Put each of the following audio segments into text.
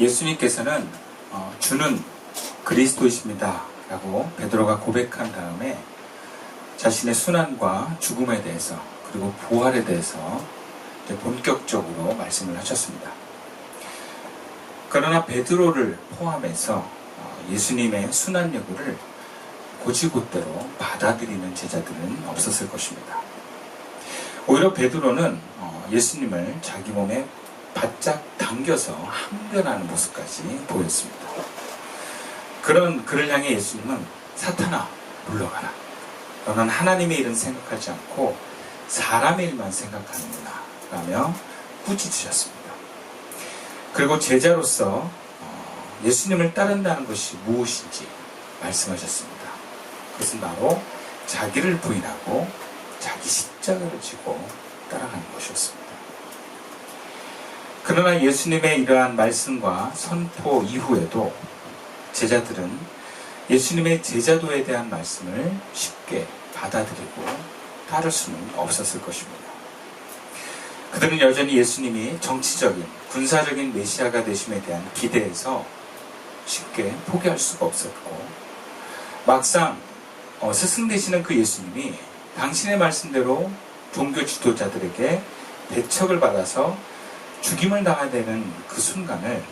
예수님께서는 어, 주는 그리스도이십니다. 라고 베드로가 고백한 다음에 자신의 순환과 죽음에 대해서 그리고 부활에 대해서 본격적으로 말씀을 하셨습니다. 그러나 베드로를 포함해서 어, 예수님의 순환 여부를 고지곳대로 받아들이는 제자들은 없었을 것입니다. 오히려 베드로는 어, 예수님을 자기 몸에 바짝 당겨서 항변하는 모습까지 보였습니다. 그런 그를 향해 예수님은 사탄아 물러가라. 너는 하나님의 일은 생각하지 않고 사람의 일만 생각하는구나. 라며 꾸짖으셨습니다. 그리고 제자로서 어, 예수님을 따른다는 것이 무엇인지 말씀하셨습니다. 그것은 바로 자기를 부인하고 자기 십자가를 지고 따라가는 것이었습니다. 그러나 예수님의 이러한 말씀과 선포 이후에도 제자들은 예수님의 제자도에 대한 말씀을 쉽게 받아들이고 따를 수는 없었을 것입니다. 그들은 여전히 예수님이 정치적인, 군사적인 메시아가 되심에 대한 기대에서 쉽게 포기할 수가 없었고, 막상 어, 스승 되시는 그 예수님이 당신의 말씀대로 종교 지도자들에게 배척을 받아서 죽임을 당하야 되는 그 순간을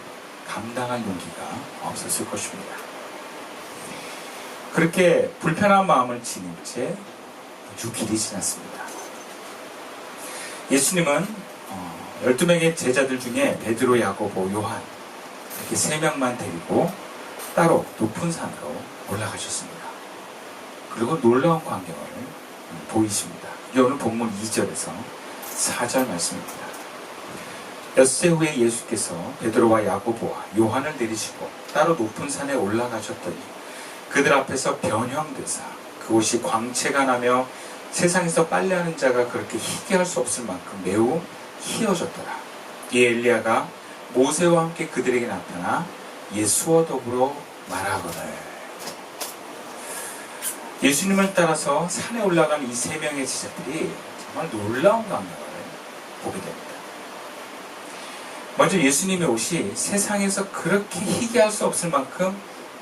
감당할 용기가 없었을 것입니다. 그렇게 불편한 마음을 지닌 채 6일이 지났습니다. 예수님은 어, 12명의 제자들 중에 베드로, 야고보, 요한 이렇게 세 명만 데리고 따로 높은 산으로 올라가셨습니다. 그리고 놀라운 광경을 보이십니다. 오늘 본문 2절에서 4절 말씀입니다. 엿새 후에 예수께서 베드로와 야고보와 요한을 내리시고 따로 높은 산에 올라가셨더니 그들 앞에서 변형되사 그곳이 광채가 나며 세상에서 빨래하는 자가 그렇게 희게 할 수 없을 만큼 매우 희어졌더라. 이 엘리야가 모세와 함께 그들에게 나타나 예수와 더불어 말하거늘 예수님을 따라서 산에 올라간 이 세 명의 제자들이 정말 놀라운 광경을 보게 됩니다. 먼저 예수님의 옷이 세상에서 그렇게 희게 할수 없을 만큼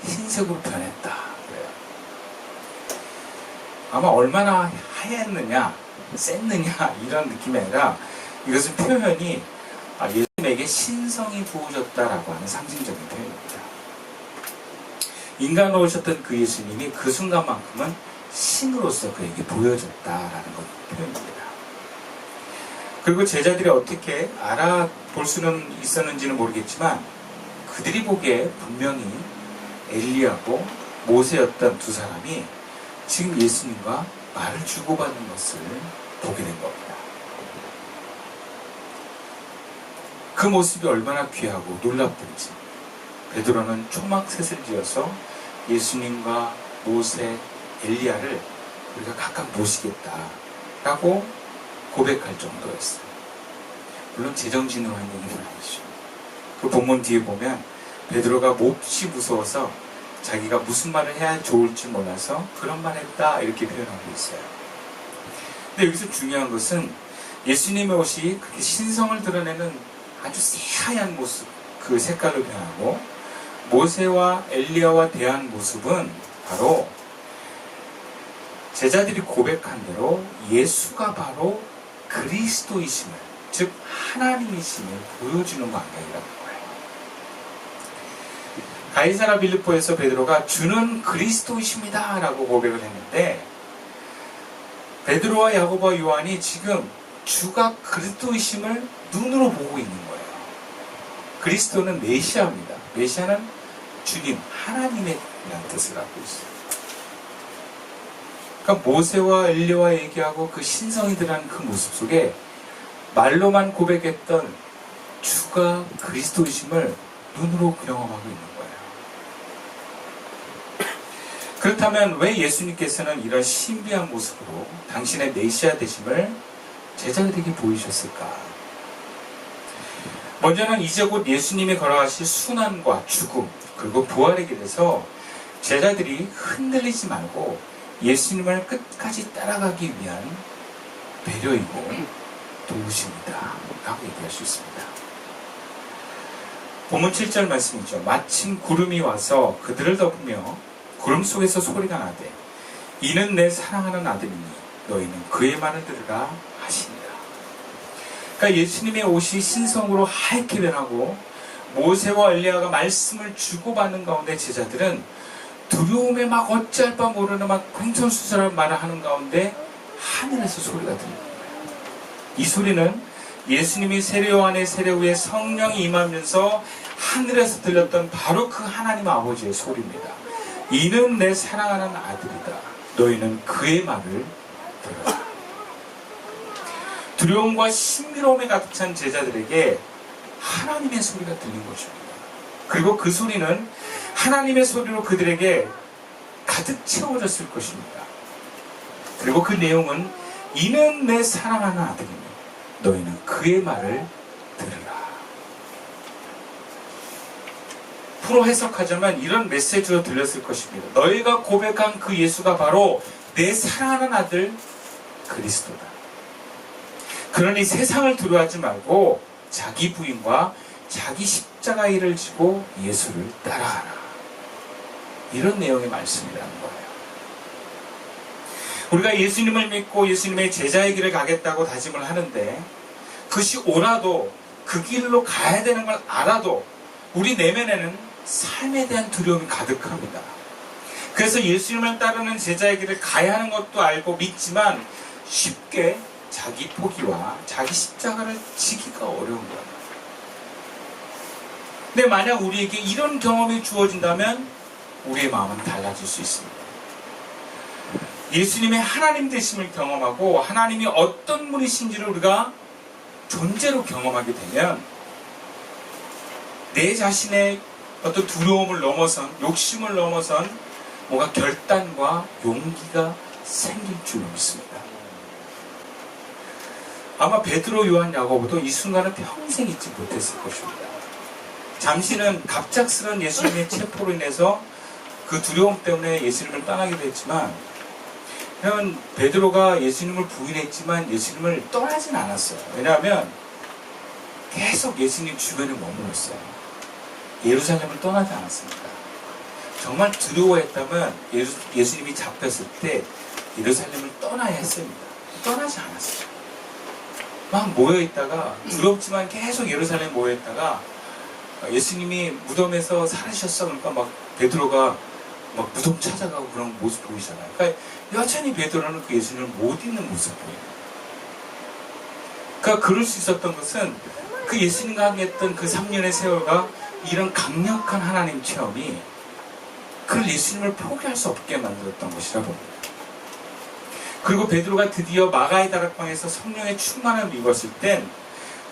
흰색으로 변했다. 아마 얼마나 하였느냐, 셌느냐, 이런 느낌이 아니라 이것은 표현이 아, 예수님에게 신성이 부어졌다라고 하는 상징적인 표현입니다. 인간으로 오셨던 그 예수님이 그 순간만큼은 신으로서 그에게 보여졌다라는 것 표현입니다. 그리고 제자들이 어떻게 알아볼 수는 있었는지는 모르겠지만 그들이 보기에 분명히 엘리야고 모세였던 두 사람이 지금 예수님과 말을 주고받는 것을 보게 된 겁니다. 그 모습이 얼마나 귀하고 놀랍든지 베드로는 초막셋을 지어서 예수님과 모세, 엘리야를 우리가 각각 모시겠다라고 고백할 정도였어요. 물론 제정신으로 한 얘기는 아니죠. 그 본문 뒤에 보면 베드로가 몹시 무서워서 자기가 무슨 말을 해야 좋을지 몰라서 그런 말 했다 이렇게 표현하고 있어요. 근데 여기서 중요한 것은 예수님의 옷이 그렇게 신성을 드러내는 아주 새하얀 모습, 그 색깔을 변하고 모세와 엘리야와 대한 모습은 바로 제자들이 고백한 대로 예수가 바로 그리스도이심을, 즉 하나님이심을 보여주는 광경이라는 거예요. 가이사라 빌립보에서 베드로가 주는 그리스도이십니다 라고 고백을 했는데 베드로와 야고보와 요한이 지금 주가 그리스도이심을 눈으로 보고 있는 거예요. 그리스도는 메시아입니다. 메시아는 주님, 하나님의 뜻을 갖고 있어요. 그러니까 모세와 엘리와 얘기하고 그 신성이 드러난 그 모습 속에 말로만 고백했던 주가 그리스도이심을 눈으로 경험하고 있는 거예요. 그렇다면 왜 예수님께서는 이런 신비한 모습으로 당신의 메시아 되심을 제자들에게 보이셨을까? 먼저는 이제 곧 예수님이 걸어가실 순환과 죽음 그리고 부활의 길에서 제자들이 흔들리지 말고 예수님을 끝까지 따라가기 위한 배려이고 도우십니다. 라고 얘기할 수 있습니다. 본문 7절 말씀이죠. 마침 구름이 와서 그들을 덮으며 구름 속에서 소리가 나되 이는 내 사랑하는 아들이니 너희는 그의 말을 들으라 하시니라. 그러니까 예수님의 옷이 신성으로 하얗게 변하고 모세와 엘리야가 말씀을 주고받는 가운데 제자들은 두려움에 막 어찌할 바 모르는 막 횡설수설한 말을 하는 가운데 하늘에서 소리가 들립니다. 이 소리는 예수님이 세례요 안에 세례 후에 성령이 임하면서 하늘에서 들렸던 바로 그 하나님 아버지의 소리입니다. 이는 내 사랑하는 아들이다. 너희는 그의 말을 들어라. 두려움과 신비로움에 가득 찬 제자들에게 하나님의 소리가 들린 것입니다. 그리고 그 소리는 하나님의 소리로 그들에게 가득 채워졌을 것입니다. 그리고 그 내용은 이는 내 사랑하는 아들이니 너희는 그의 말을 들으라. 프로 해석하자면 이런 메시지로 들렸을 것입니다. 너희가 고백한 그 예수가 바로 내 사랑하는 아들 그리스도다. 그러니 세상을 두려워하지 말고 자기 부인과 자기 십자가 일을 지고 예수를 따라가라. 이런 내용의 말씀이라는 거예요. 우리가 예수님을 믿고 예수님의 제자의 길을 가겠다고 다짐을 하는데 그것이 오라도 그 길로 가야 되는 걸 알아도 우리 내면에는 삶에 대한 두려움이 가득합니다. 그래서 예수님을 따르는 제자의 길을 가야 하는 것도 알고 믿지만 쉽게 자기 포기와 자기 십자가를 지기가 어려운 거예요. 근데 만약 우리에게 이런 경험이 주어진다면 우리의 마음은 달라질 수 있습니다. 예수님의 하나님 되심을 경험하고 하나님이 어떤 분이신지를 우리가 존재로 경험하게 되면 내 자신의 어떤 두려움을 넘어선 욕심을 넘어선 뭔가 결단과 용기가 생길 줄로 믿습니다. 아마 베드로, 요한, 야고보도 이 순간을 평생 잊지 못했을 것입니다. 잠시는 갑작스런 예수님의 체포로 인해서 그 두려움 때문에 예수님을 떠나기도 했지만 현 베드로가 예수님을 부인했지만 예수님을 떠나진 않았어요. 왜냐하면 계속 예수님 주변에 머물렀어요. 예루살렘을 떠나지 않았습니다. 정말 두려워했다면 예수, 예수님이 잡혔을 때 예루살렘을 떠나야 했습니다. 떠나지 않았어요. 막 모여있다가 두렵지만 계속 예루살렘 모여있다가 예수님이 무덤에서 살으셨어 그러니까 막 베드로가 막 무덤 찾아가고 그런 모습 보이잖아요. 그러니까 여전히 베드로는 그 예수님을 못 잊는 모습 보여요. 그러니까 그럴 수 있었던 것은 그 예수님과 함께 했던 그 3년의 세월과 이런 강력한 하나님 체험이 그 예수님을 포기할 수 없게 만들었던 것이라 봅니다. 그리고 베드로가 드디어 마가의 다락방에서 성령의 충만함을 입었을 땐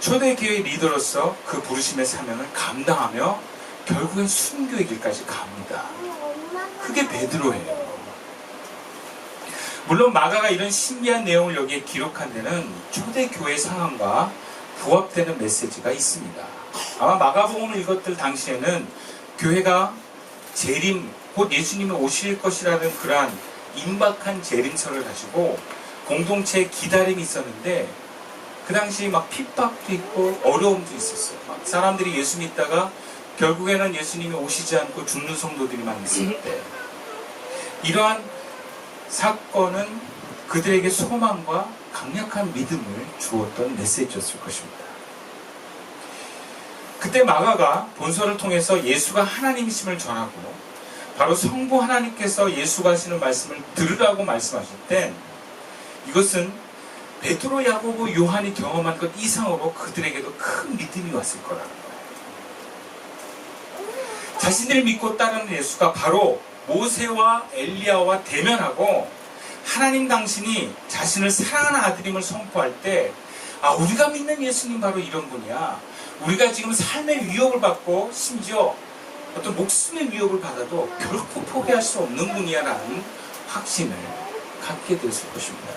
초대교회 리더로서 그 부르심의 사명을 감당하며 결국엔 순교의 길까지 갑니다. 그게 베드로예요. 물론 마가가 이런 신비한 내용을 여기에 기록한 데는 초대교회 상황과 부합되는 메시지가 있습니다. 아마 마가복음을 읽었을 당시에는 교회가 재림, 곧 예수님이 오실 것이라는 그러한 임박한 재림설을 가지고 공동체의 기다림이 있었는데 그 당시 막 핍박도 있고 어려움도 있었어요. 막 사람들이 예수 믿다가 결국에는 예수님이 오시지 않고 죽는 성도들이 많이 있을 때 이러한 사건은 그들에게 소망과 강력한 믿음을 주었던 메시지였을 것입니다. 그때 마가가 본서를 통해서 예수가 하나님이심을 전하고 바로 성부 하나님께서 예수가 하시는 말씀을 들으라고 말씀하실 땐 이것은 베드로, 야고보, 요한이 경험한 것 이상으로 그들에게도 큰 믿음이 왔을 거라는. 자신들이 믿고 따르는 예수가 바로 모세와 엘리야와 대면하고 하나님 당신이 자신을 사랑하는 아들임을 선포할 때 아, 우리가 믿는 예수님 바로 이런 분이야. 우리가 지금 삶의 위협을 받고 심지어 어떤 목숨의 위협을 받아도 결코 포기할 수 없는 분이야라는 확신을 갖게 됐을 것입니다.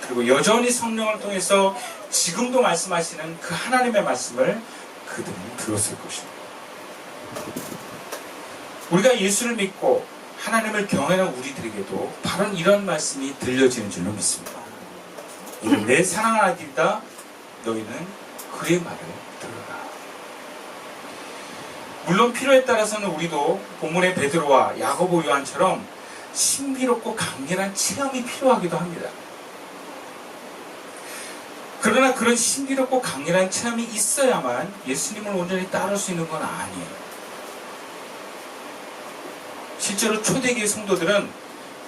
그리고 여전히 성령을 통해서 지금도 말씀하시는 그 하나님의 말씀을 그들은 들었을 것입니다. 우리가 예수를 믿고 하나님을 경외하는 우리들에게도 바로 이런 말씀이 들려지는 줄로 믿습니다. 내 사랑하는 아들이다. 너희는 그의 말을 들어라. 물론 필요에 따라서는 우리도 본문의 베드로와 야고보 요한처럼 신비롭고 강렬한 체험이 필요하기도 합니다. 그러나 그런 신비롭고 강렬한 체험이 있어야만 예수님을 온전히 따를 수 있는 건 아니에요. 실제로 초대기의 성도들은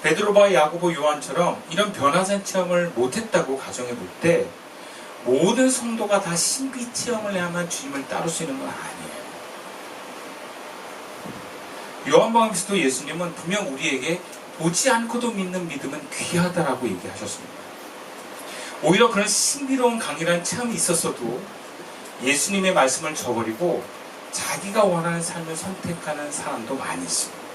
베드로와 야고보 요한처럼 이런 변화산 체험을 못했다고 가정해 볼 때 모든 성도가 다 신비 체험을 해야만 주님을 따를 수 있는 건 아니에요. 요한복음에서도 예수님은 분명 우리에게 보지 않고도 믿는 믿음은 귀하다라고 얘기하셨습니다. 오히려 그런 신비로운 강렬한 체험이 있었어도 예수님의 말씀을 저버리고 자기가 원하는 삶을 선택하는 사람도 많이 있습니다.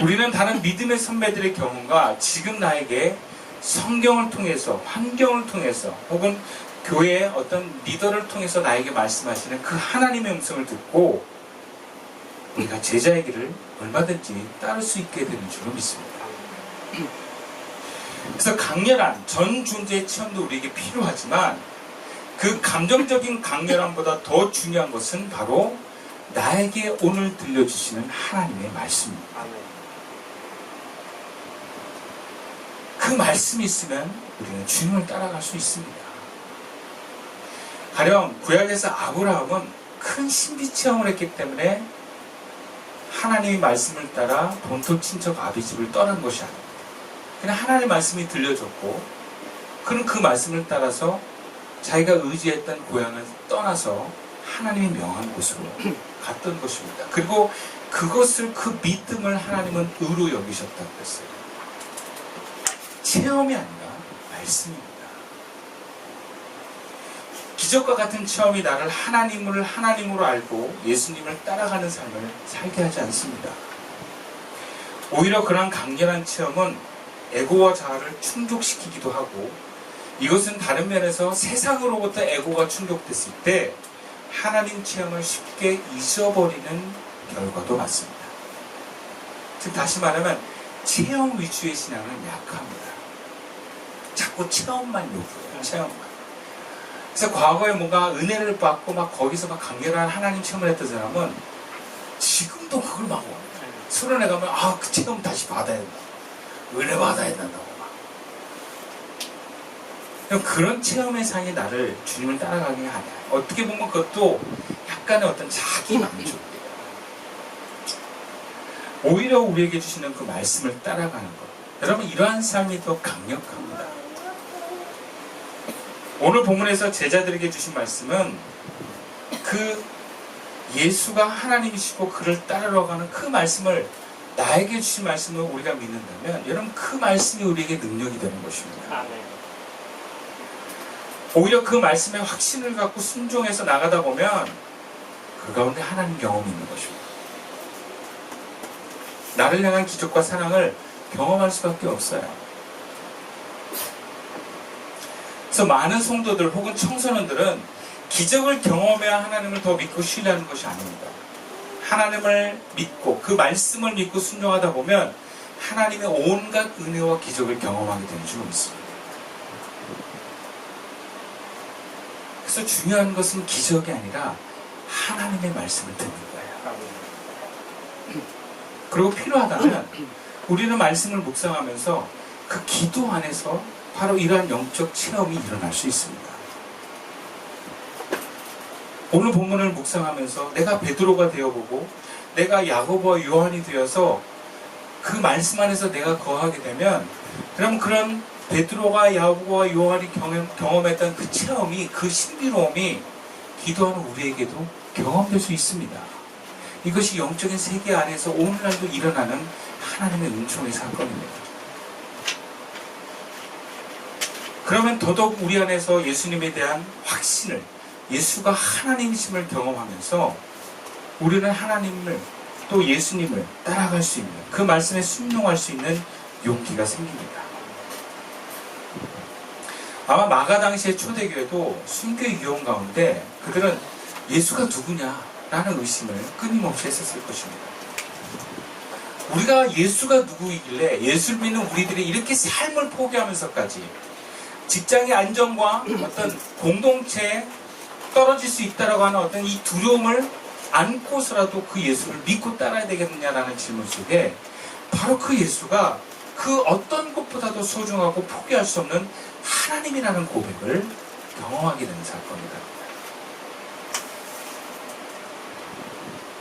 우리는 다른 믿음의 선배들의 경험과 지금 나에게 성경을 통해서, 환경을 통해서, 혹은 교회의 어떤 리더를 통해서 나에게 말씀하시는 그 하나님의 음성을 듣고 우리가 제자의 길을 얼마든지 따를 수 있게 되는 줄로 믿습니다. 그래서 강렬한 전 존재의 체험도 우리에게 필요하지만 그 감정적인 강렬함보다 더 중요한 것은 바로 나에게 오늘 들려주시는 하나님의 말씀입니다. 아멘. 그 말씀이 있으면 우리는 주님을 따라갈 수 있습니다. 가령 구약에서 아브라함은 큰 신비 체험을 했기 때문에 하나님의 말씀을 따라 본토 친척 아비집을 떠난 것이 아닙니다. 그냥 하나님의 말씀이 들려줬고 그는 그 말씀을 따라서 자기가 의지했던 고향을 떠나서 하나님이 명한 곳으로 갔던 것입니다. 그리고 그것을 그 믿음을 하나님은 의로 여기셨다고 했어요. 체험이 아니라 말씀입니다. 기적과 같은 체험이 나를 하나님을 하나님으로 알고 예수님을 따라가는 삶을 살게 하지 않습니다. 오히려 그런 강렬한 체험은 에고와 자아를 충족시키기도 하고 이것은 다른 면에서 세상으로부터 에고가 충족됐을 때 하나님 체험을 쉽게 잊어버리는 결과도 맞습니다. 즉 다시 말하면 체험 위주의 신앙은 약합니다. 자꾸 체험만 요구해요. 체험만. 그래서 과거에 뭔가 은혜를 받고 막 거기서 막 강렬한 하나님 체험을 했던 사람은 지금도 그걸 막 원해요. 수련회 가면 아 그 체험 다시 받아야 된다. 은혜 받아야 된다고 막. 그럼 그런 체험의 상이 나를 주님을 따라가게 하냐. 어떻게 보면 그것도 약간의 어떤 자기 만족이에요. 오히려 우리에게 주시는 그 말씀을 따라가는 것. 여러분 이러한 삶이 더 강력합니다. 오늘 본문에서 제자들에게 주신 말씀은 그 예수가 하나님이시고 그를 따르러 가는 그 말씀을 나에게 주신 말씀을 우리가 믿는다면 여러분 그 말씀이 우리에게 능력이 되는 것입니다. 오히려 그 말씀에 확신을 갖고 순종해서 나가다 보면 그 가운데 하나님 경험이 있는 것입니다. 나를 향한 기적과 사랑을 경험할 수밖에 없어요. 그래서 많은 성도들 혹은 청소년들은 기적을 경험해야 하나님을 더 믿고 신뢰하는 것이 아닙니다. 하나님을 믿고 그 말씀을 믿고 순종하다 보면 하나님의 온갖 은혜와 기적을 경험하게 되는 줄 믿습니다. 그래서 중요한 것은 기적이 아니라 하나님의 말씀을 듣는 거예요. 그리고 필요하다면 우리는 말씀을 묵상하면서 그 기도 안에서 바로 이러한 영적 체험이 일어날 수 있습니다. 오늘 본문을 묵상하면서 내가 베드로가 되어보고 내가 야고보와 요한이 되어서 그 말씀 안에서 내가 거하게 되면 그럼 그런 베드로가 야고보와 요한이 경험, 경험했던 그 체험이 그 신비로움이 기도하는 우리에게도 경험될 수 있습니다. 이것이 영적인 세계 안에서 오늘날도 일어나는 하나님의 은총의 사건입니다. 그러면 더더욱 우리 안에서 예수님에 대한 확신을 예수가 하나님이심을 경험하면서 우리는 하나님을 또 예수님을 따라갈 수 있는 그 말씀에 순종할 수 있는 용기가 생깁니다. 아마 마가 당시의 초대교회도 순교의 유형 가운데 그들은 예수가 누구냐라는 의심을 끊임없이 했었을 것입니다. 우리가 예수가 누구이길래 예수를 믿는 우리들이 이렇게 삶을 포기하면서까지 직장의 안정과 어떤 공동체의 떨어질 수 있다라고 하는 어떤 이 두려움을 안고서라도 그 예수를 믿고 따라야 되겠느냐라는 질문 속에 바로 그 예수가 그 어떤 것보다도 소중하고 포기할 수 없는 하나님이라는 고백을 경험하게 되는 사건이다.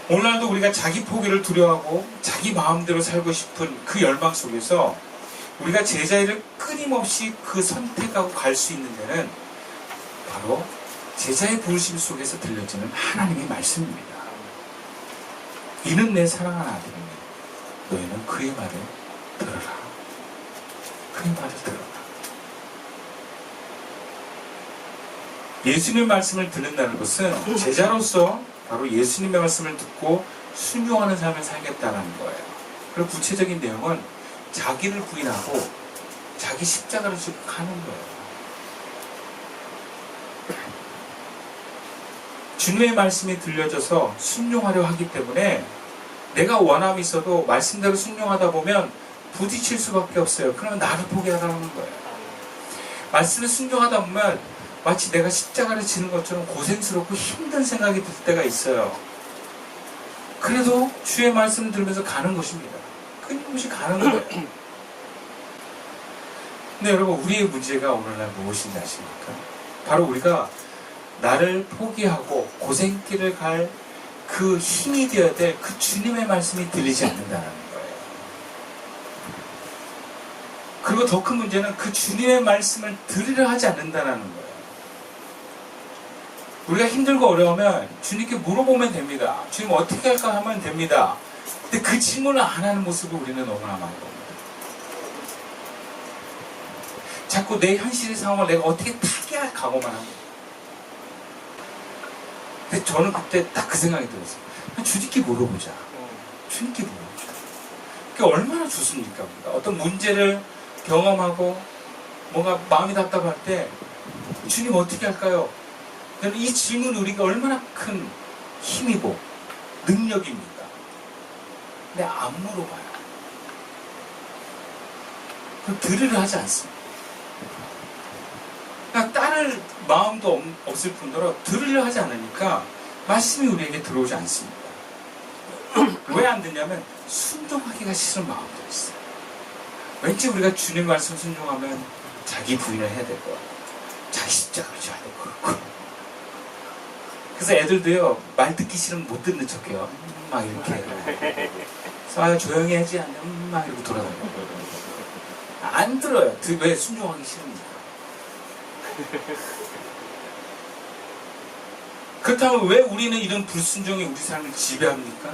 오늘날도 우리가 자기 포기를 두려워하고 자기 마음대로 살고 싶은 그 열망 속에서 우리가 제자를 끊임없이 그 선택하고 갈 수 있는 데는 바로 제자의 부르심 속에서 들려지는 하나님의 말씀입니다. 이는 내 사랑하는 아들이니 너희는 그의 말을 들어라. 그의 말을 들어라. 예수님의 말씀을 듣는다는 것은 제자로서 바로 예수님의 말씀을 듣고 순종하는 삶을 살겠다는 거예요. 그리고 구체적인 내용은 자기를 부인하고 자기 십자가를 지고 가는 거예요. 주님의 말씀이 들려져서 순종하려 하기 때문에 내가 원함이 있어도 말씀대로 순종하다 보면 부딪힐 수밖에 없어요. 그러면 나를 포기하라는 거예요. 말씀에 순종하다 보면 마치 내가 십자가를 지는 것처럼 고생스럽고 힘든 생각이 들 때가 있어요. 그래도 주의 말씀을 들으면서 가는 것입니다. 끊임없이 가는 거예요. 근데 여러분, 우리의 문제가 오늘날 무엇인지 아십니까? 바로 우리가 나를 포기하고 고생길을 갈 그 힘이 되어야 될 그 주님의 말씀이 들리지 않는다는 거예요. 그리고 더 큰 문제는 그 주님의 말씀을 들으려 하지 않는다는 거예요. 우리가 힘들고 어려우면 주님께 물어보면 됩니다. 주님 어떻게 할까 하면 됩니다. 근데 그 질문을 안 하는 모습을 우리는 너무나 봅니다. 자꾸 내 현실의 상황을 내가 어떻게 타개할 각오만 합니다. 근데 저는 그때 딱 그 생각이 들었어요. 주님께 물어보자. 주님께 물어보자. 그게 얼마나 좋습니까? 어떤 문제를 경험하고 뭔가 마음이 답답할 때 주님 어떻게 할까요? 이 질문이 우리가 얼마나 큰 힘이고 능력입니까? 근데 안 물어봐요. 그럼 들으려 하지 않습니다. 그냥 따를 마음도 없- 없을 뿐더러 들으려 하지 않으니까 말씀이 우리에게 들어오지 않습니다. 왜안 듣냐면 순종하기가 싫은 마음도 있어요. 왠지 우리가 주님 말씀 순종하면 자기 부인을 해야 될 것 같고 자기 십자가를 져야 될 것 같고 그래서 애들도요 말 듣기 싫으면 못 듣는 척해요 음, 막 이렇게 아 조용히 하지 음, 막 이러고 돌아다녀요 안 들어요 그왜 순종하기 싫으니까 그렇다면 왜 우리는 이런 불순종이 우리 삶을 지배합니까?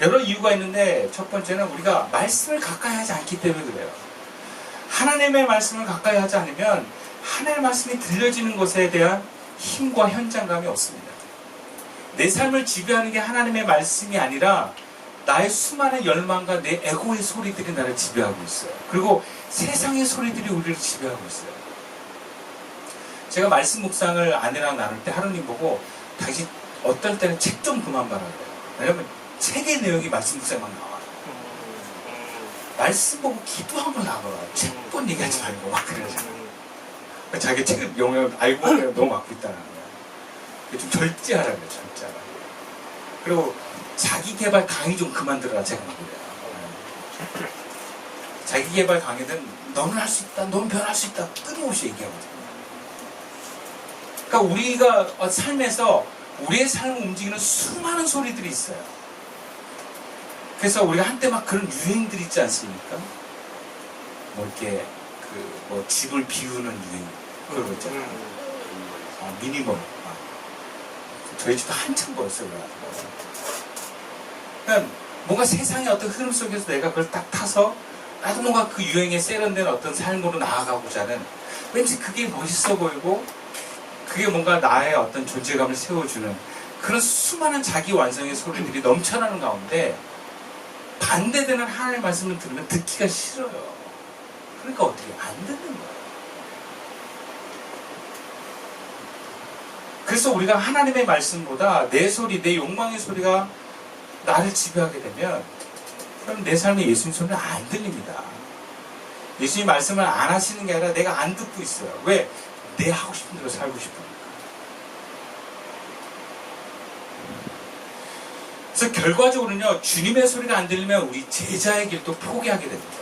여러 이유가 있는데 첫 번째는 우리가 말씀을 가까이 하지 않기 때문에 그래요. 하나님의 말씀을 가까이 하지 않으면 하나님의 말씀이 들려지는 것에 대한 힘과 현장감이 없습니다. 내 삶을 지배하는 게 하나님의 말씀이 아니라 나의 수많은 열망과 내 에고의 소리들이 나를 지배하고 있어요. 그리고 세상의 소리들이 우리를 지배하고 있어요. 제가 말씀 묵상을 아내랑 나눌 때 하루님 보고 당신 어떨 때는 책 좀 그만 그래요. 왜냐면 책의 내용이 말씀 묵상만 나와요. 말씀 보고 기도하고 나와요. 책본 얘기하지 말고 막 그러잖아요. 자기 책을 영향을 알고 너무 맡고 있다는 거야. 좀 절제하라 그래요, 절제하라. 그리고 자기 개발 강의 좀 그만 들어라, 제가 막 그래요. 자기 개발 강의는 너는 할 수 있다, 넌 변할 수 있다, 끊임없이 얘기하거든요. 그러니까 우리가 삶에서 우리의 삶을 움직이는 수많은 소리들이 있어요. 그래서 우리가 한때 막 그런 유행들 있지 않습니까? 뭐 이렇게 그 뭐 집을 비우는 유행 그런 거 있잖아요. 아, 미니멀. 아. 저희 집도 한참 벌었어요. 그러니까 뭔가 세상의 어떤 흐름 속에서 내가 그걸 딱 타서 나도 뭔가 그 유행에 세련된 어떤 삶으로 나아가고자 하는 왠지 그게 멋있어 보이고 그게 뭔가 나의 어떤 존재감을 세워주는 그런 수많은 자기 완성의 소리들이 넘쳐나는 가운데 반대되는 하나님의 말씀을 들으면 듣기가 싫어요. 그러니까 어떻게 안 듣는 거예요. 그래서 우리가 하나님의 말씀보다 내 소리, 내 욕망의 소리가 나를 지배하게 되면 그럼 내 삶에 예수님 소리는 안 들립니다. 예수님 말씀을 안 하시는 게 아니라 내가 안 듣고 있어요. 왜? 내 하고 싶은 대로 살고 싶으니까. 그래서 결과적으로는요, 주님의 소리가 안 들리면 우리 제자의 길도 포기하게 됩니다.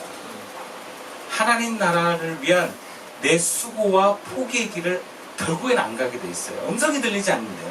하나님 나라를 위한 내 수고와 포기의 길을 결국엔 안 가게 돼 있어요. 음성이 들리지 않는데.